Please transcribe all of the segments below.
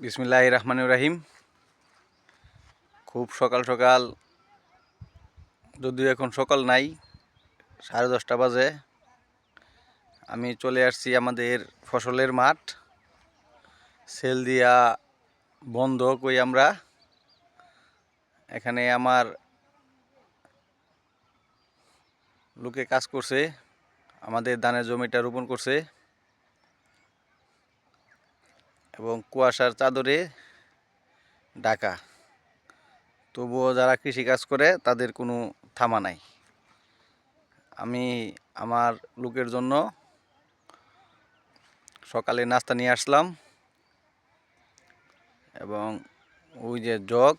বিসমিল্লাহ রহমান রাহিম। খুব সকাল সকাল, যদিও এখন সকাল নাই, সাড়ে দশটা বাজে। আমি চলে আসছি আমাদের ফসলের মাঠ। সেল দিয়া বন্ধ কই আমরা। এখানে আমার লোকে কাজ করছে, আমাদের ধানের জমিটা রোপণ করছে। এবং কুয়াশার চাদরে ঢাকা। তবুও যারা কৃষিকাজ করে, তাদের কোনো থামা নাই। আমি আমার লোকের জন্য সকালে নাস্তা নিয়ে আসলাম এবং ওই যে জগ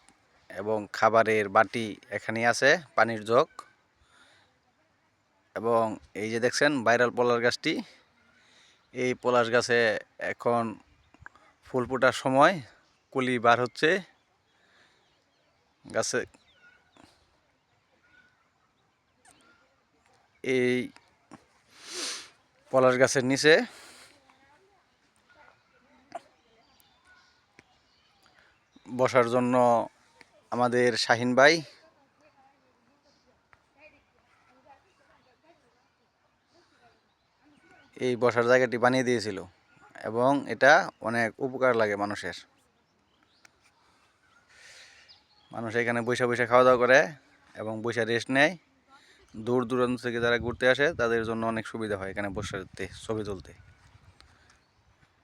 এবং খাবারের বাটি এখানে আছে, পানির জগ। এবং এই যে দেখছেন, ভাইরাল পলাশ গাছটি। এই পলাশ গাছে এখন ফুল ফোটার সময় কলি বার হচ্ছে। গাছে এই পলাশ গাছের নিচে বসার জন্য আমাদের শাহিন ভাই এই বসার জায়গাটি বানিয়ে দিয়েছিল। এবং এটা অনেক উপকার লাগে মানুষের। মানুষ এখানে বৈশা বৈশা খাওয়া দাওয়া করে এবং বৈশা রেস্ট নেয়। দূর দূরান্ত থেকে যারা ঘুরতে আসে, তাদের জন্য অনেক সুবিধা হয় এখানে বসতে ছবি তুলতে।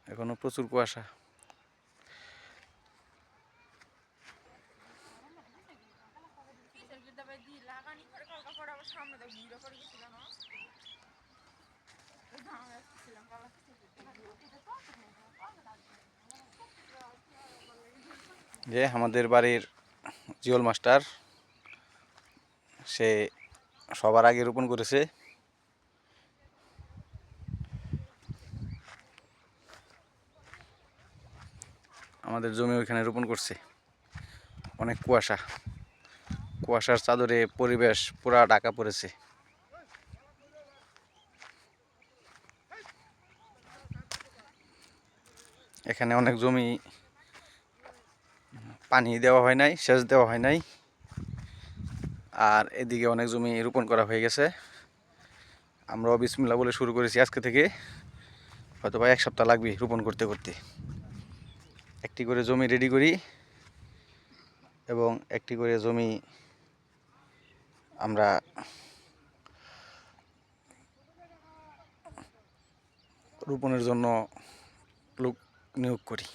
এখনও প্রচুর কুয়াশা। সামনে যে আমাদের বাড়ির জিওল মাস্টার, সে সবার আগে রোপণ করেছে। আমাদের জমি ওইখানে রোপণ করছে। অনেক কুয়াশা। কুয়াশার চাদরে পরিবেশ পুরা ঢাকা পড়েছে। এখানে অনেক জমি পানি দেওয়া হয় নাই, সেচ দেওয়া হয় নাই। আর এদিকে অনেক জমি রোপণ করা হয়ে গেছে। আমরাও বিসমিল্লা বলে শুরু করেছি আজকে থেকে। হয়তো বা এক সপ্তাহ লাগবে রোপণ করতে করতে। একটি করে জমি রেডি করি এবং একটি করে জমি আমরা রোপণের জন্য লোক নিয়োগ করি।